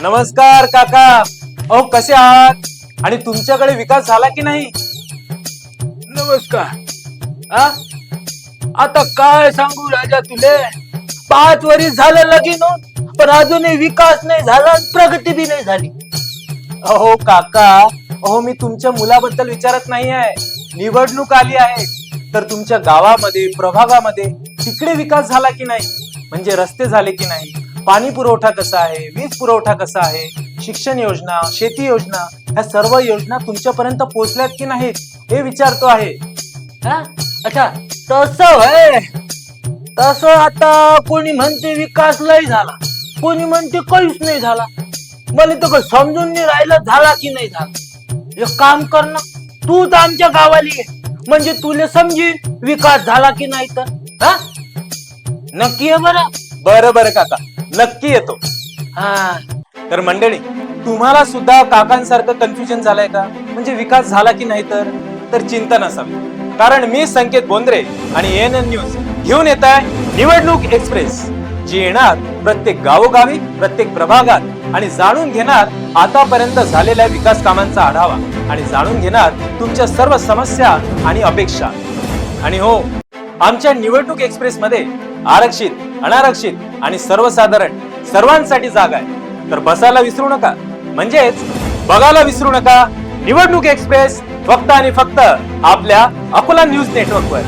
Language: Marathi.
नमस्कार काका. अहो कसे आहात? आणि तुमच्याकडे विकास झाला की नाही? नमस्कार. आ? आता काय सांगू राजा तुले? पाच वर्ष झालं लगीन होऊन, पण अजूनही विकास नाही झाला आणि प्रगती बी नाही झाली. अहो काका. अहो मी तुमच्या मुलाबद्दल विचारत नाही आहे निवडणूक आली आहे. तर तुमच्या गावामध्ये प्रभागामध्ये तिकडे विकास झाला की नाही? म्हणजे रस्ते झाले की नाही? पाणी पुरवठा कसा आहे? वीज पुरवठा कसा आहे? शिक्षण योजना शेती योजना ह्या सर्व योजना तुमच्यापर्यंत पोहोचल्यात की नाहीत? हे विचारतो आहे. हा? अच्छा तस होय. तसं आता कोणी म्हणते विकास लय झाला. कोणी म्हणते काहीच नाही झाला. मला तर काही समजून नाही राहिलं झाला की नाही झाला. एक काम कर ना. तूच आमच्या गावाली ये. म्हणजे तुला समजेल विकास झाला की नाही तर. हा? नक्की आहे बरं. बरं बरं काका. नक्की येतो. हा. तर मंडळी तुम्हाला सुद्धा काकांसारखं कन्फ्युजन झालंय का? म्हणजे विकास झाला की नाही तर? तर चिंता नसावी. कारण मी संकेत बोंद्रे आणि एन एन न्यूज घेऊन येत आहे निवडणूक एक्सप्रेस जी येणार प्रत्येक गावोगावी प्रत्येक प्रभागात आणि जाणून घेणार आतापर्यंत झालेल्या विकास कामांचा आढावा आणि जाणून घेणार तुमच्या सर्व समस्या आणि अपेक्षा. आणि हो आमच्या निवडणूक एक्सप्रेस मध्ये आरक्षित अनारक्षित आणि सर्वसाधारण सर्वांसाठी जागा आहे. तर बसायला विसरू नका. म्हणजेच बघायला विसरू नका. निवडणूक एक्सप्रेस फक्त आणि फक्त आपल्या अकोला न्यूज नेटवर्कवर.